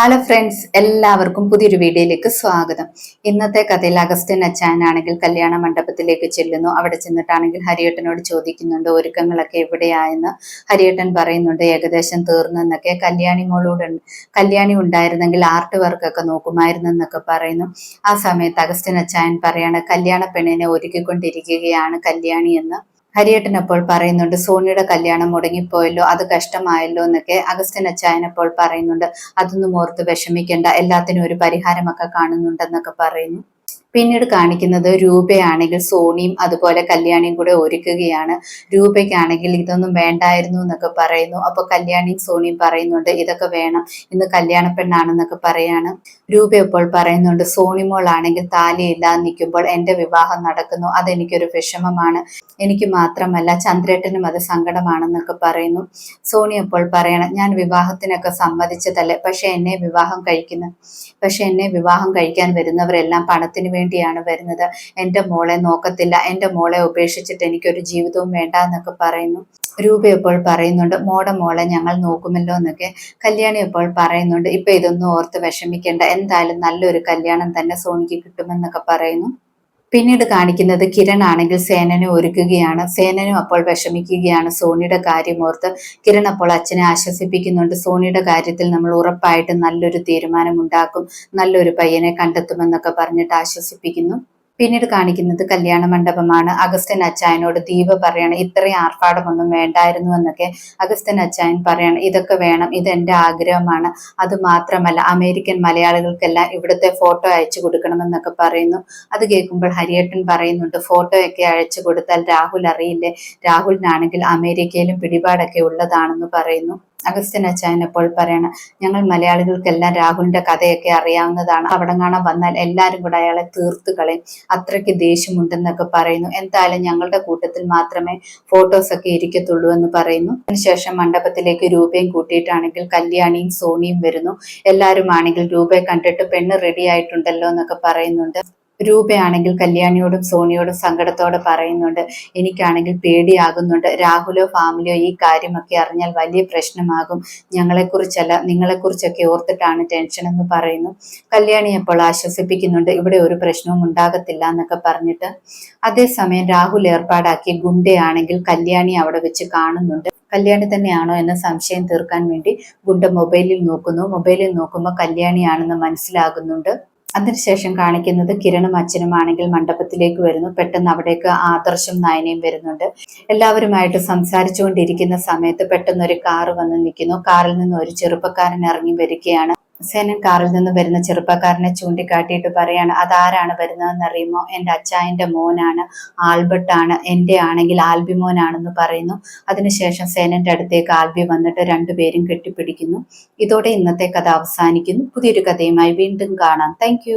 Hello friends എല്ലാവർക്കും പുതിയൊരു വീഡിയോയിലേക്ക് സ്വാഗതം. ഇന്നത്തെ കഥയിൽ അഗസ്റ്റിൻ അച്ചാനാണെങ്കിൽ കല്യാണ മണ്ഡപത്തിലേക്ക് ചെല്ലുന്നു. അവിടെ ചെന്നിട്ടാണെങ്കിൽ ഹരിയേട്ടനോട് ചോദിക്കുന്നുണ്ട് ഒരുക്കങ്ങളൊക്കെ എവിടെയായെന്ന്. ഹരിയേട്ടൻ പറയുന്നുണ്ട് ഏകദേശം തീർന്നെന്നൊക്കെ. കല്യാണി മോളോട് കല്യാണി ഉണ്ടായിരുന്നെങ്കിൽ ആർട്ട് വർക്കൊക്കെ നോക്കുമായിരുന്നു എന്നൊക്കെ പറയുന്നു. ആ സമയത്ത് അഗസ്റ്റിൻ അച്ചായൻ പറയാണ് കല്യാണ പെണ്ണിനെ ഒരുക്കിക്കൊണ്ടിരിക്കുകയാണ് കല്യാണി എന്ന്. ഹരിയേട്ടൻ അപ്പോൾ പറയുന്നുണ്ട് സോണിയുടെ കല്യാണം മുടങ്ങിപ്പോയല്ലോ അത് കഷ്ടമായല്ലോ എന്നൊക്കെ അഗസ്റ്റിൻ അച്ചായൻ അപ്പോൾ പറയുന്നുണ്ട്. അതൊന്നും ഓർത്ത് വിഷമിക്കേണ്ട എല്ലാത്തിനും ഒരു പരിഹാരമൊക്കെ കാണുന്നുണ്ടെന്നൊക്കെ പറയുന്നു. പിന്നീട് കാണിക്കുന്നത് രൂപയാണെങ്കിൽ സോണിയും അതുപോലെ കല്യാണിയും കൂടെ ഒരുക്കുകയാണ്. രൂപയ്ക്കാണെങ്കിൽ ഇതൊന്നും വേണ്ടായിരുന്നു എന്നൊക്കെ പറയുന്നു. അപ്പൊ കല്യാണിയും സോണിയും പറയുന്നുണ്ട് ഇതൊക്കെ വേണം. ഇന്ന് കല്യാണ പെണ്ണാണെന്നൊക്കെ പറയാണ്. രൂപ ഇപ്പോൾ പറയുന്നുണ്ട് സോണി മോൾ ആണെങ്കിൽ താലിയില്ലാതെ നിൽക്കുമ്പോൾ എന്റെ വിവാഹം നടക്കുന്നു. അതെനിക്കൊരു വിഷമമാണ്. എനിക്ക് മാത്രമല്ല ചന്ദ്രേട്ടനും അത് സങ്കടമാണെന്നൊക്കെ പറയുന്നു. സോണി അപ്പോൾ പറയണം ഞാൻ വിവാഹത്തിനൊക്കെ സമ്മതിച്ചതല്ലേ? പക്ഷെ എന്നെ വിവാഹം കഴിക്കുന്ന പക്ഷെ എന്നെ വിവാഹം കഴിക്കാൻ വരുന്നവരെല്ലാം പണത്തിന് വേണ്ടിയാണ് വരുന്നത്. എന്റെ മോളെ നോക്കത്തില്ല. എന്റെ മോളെ ഉപേക്ഷിച്ചിട്ട് എനിക്കൊരു ജീവിതവും വേണ്ട എന്നൊക്കെ പറയുന്നു. രൂപ ഇപ്പോൾ പറയുന്നുണ്ട്. മോടെ മോളെ ഞങ്ങൾ നോക്കുമല്ലോ എന്നൊക്കെ കല്യാണി ഇപ്പോൾ പറയുന്നുണ്ട്. ഇപ്പൊ ഇതൊന്നും ഓർത്ത് വിഷമിക്കേണ്ട. എന്തായാലും നല്ലൊരു കല്യാണം തന്നെ സോണിക്ക് കിട്ടുമെന്നൊക്കെ പറയുന്നു. പിന്നീട് കാണിക്കുന്നത് കിരൺ ആണെങ്കിൽ സേനനെ ഒരുക്കുകയാണ്. സേനനും അപ്പോൾ വിഷമിക്കുകയാണ്. സോണിയുടെ കാര്യം ഓർത്ത് കിരൺ അപ്പോൾ അച്ഛനെ ആശ്വസിപ്പിക്കുന്നുണ്ട്. സോണിയുടെ കാര്യത്തിൽ നമ്മൾ ഉറപ്പായിട്ടും നല്ലൊരു തീരുമാനം ഉണ്ടാക്കും നല്ലൊരു പയ്യനെ കണ്ടെത്തുമെന്നൊക്കെ പറഞ്ഞിട്ട് ആശ്വസിപ്പിക്കുന്നു. പിന്നീട് കാണിക്കുന്നത് കല്യാണ മണ്ഡപമാണ്. അഗസ്റ്റൻ അച്ചായനോട് ദീപ പറയണം ഇത്രയും ആർഭാടമൊന്നും വേണ്ടായിരുന്നു എന്നൊക്കെ അഗസ്റ്റൻ അച്ചായൻ പറയണം. ഇതൊക്കെ വേണം ഇത് എന്റെ ആഗ്രഹമാണ്. അത് മാത്രമല്ല അമേരിക്കൻ മലയാളികൾക്കെല്ലാം ഇവിടുത്തെ ഫോട്ടോ അയച്ചു കൊടുക്കണമെന്നൊക്കെ പറയുന്നു. അത് കേൾക്കുമ്പോൾ ഹരിയേട്ടൻ പറയുന്നുണ്ട് ഫോട്ടോയൊക്കെ അയച്ചു കൊടുത്താൽ രാഹുൽ അറിയില്ലേ? രാഹുലിനാണെങ്കിൽ അമേരിക്കയിലും പിടിപാടൊക്കെ ഉള്ളതാണെന്ന് പറയുന്നു. അഗസ്ത്യൻ അച്ചായൻ എപ്പോൾ പറയണം ഞങ്ങൾ മലയാളികൾക്കെല്ലാം രാഹുലിന്റെ കഥയൊക്കെ അറിയാവുന്നതാണ്. അവിടെ കാണാൻ വന്നാൽ എല്ലാവരും കൂടെ അയാളെ തീർത്ത് കളയും. അത്രയ്ക്ക് ദേഷ്യമുണ്ടെന്നൊക്കെ പറയുന്നു. എന്തായാലും ഞങ്ങളുടെ കൂട്ടത്തിൽ മാത്രമേ ഫോട്ടോസ് ഒക്കെ ഇരിക്കത്തുള്ളൂ എന്ന് പറയുന്നു. അതിനുശേഷം മണ്ഡപത്തിലേക്ക് രൂപയും കൂട്ടിയിട്ടാണെങ്കിൽ കല്യാണിയും സോണിയും വരുന്നു. എല്ലാവരും ആണെങ്കിൽ രൂപയെ കണ്ടിട്ട് പെണ്ണ് റെഡി ആയിട്ടുണ്ടല്ലോ എന്നൊക്കെ പറയുന്നുണ്ട്. രൂപയാണെങ്കിൽ കല്യാണിയോടും സോണിയോടും സങ്കടത്തോടെ പറയുന്നുണ്ട്. എനിക്കാണെങ്കിൽ പേടിയാകുന്നുണ്ട്. രാഹുലോ ഫാമിലിയോ ഈ കാര്യമൊക്കെ അറിഞ്ഞാൽ വലിയ പ്രശ്നമാകും. ഞങ്ങളെക്കുറിച്ചല്ല നിങ്ങളെക്കുറിച്ചൊക്കെ ഓർത്തിട്ടാണ് ടെൻഷൻ എന്ന് പറയുന്നു. കല്യാണി അപ്പോൾ ആശ്വസിപ്പിക്കുന്നുണ്ട്. ഇവിടെ ഒരു പ്രശ്നവും ഉണ്ടാകത്തില്ല എന്നൊക്കെ പറഞ്ഞിട്ട്. അതേസമയം രാഹുൽ ഏർപ്പാടാക്കിയ ഗുണ്ടയാണെങ്കിൽ കല്യാണി അവിടെ വെച്ച് കാണുന്നുണ്ട്. കല്യാണി തന്നെയാണോ എന്ന സംശയം തീർക്കാൻ വേണ്ടി ഗുണ്ട മൊബൈലിൽ നോക്കുന്നു. മൊബൈലിൽ നോക്കുമ്പോൾ കല്യാണിയാണെന്ന് മനസ്സിലാകുന്നുണ്ട്. അതിനുശേഷം കാണിക്കുന്നത് കിരണും അച്ഛനും ആണെങ്കിൽ മണ്ഡപത്തിലേക്ക് വരുന്നു. പെട്ടെന്ന് അവിടേക്ക് ആദർശം നയനയും വരുന്നുണ്ട്. എല്ലാവരുമായിട്ട് സംസാരിച്ചുകൊണ്ടിരിക്കുന്ന സമയത്ത് പെട്ടെന്ന് ഒരു കാറ് വന്ന് നിൽക്കുന്നു. കാറിൽ നിന്ന് ഒരു ചെറുപ്പക്കാരൻ ഇറങ്ങി വരികയാണ്. സേനൻ കാറിൽ നിന്ന് വരുന്ന ചെറുപ്പക്കാരനെ ചൂണ്ടിക്കാട്ടിയിട്ട് പറയാണ് അതാരാണ് വരുന്നതെന്ന് അറിയുമോ എന്റെ അച്ചായന്റെ മോനാണ് ആൽബർട്ട് ആണ് എന്റെ ആണെങ്കിൽ ആൽബി മോനാണെന്ന് പറയുന്നു. അതിനുശേഷം സേനന്റെ അടുത്തേക്ക് ആൽബി വന്നിട്ട് രണ്ടുപേരും കെട്ടിപ്പിടിക്കുന്നു. ഇതോടെ ഇന്നത്തെ കഥ അവസാനിക്കുന്നു. പുതിയൊരു കഥയുമായി വീണ്ടും കാണാം. താങ്ക്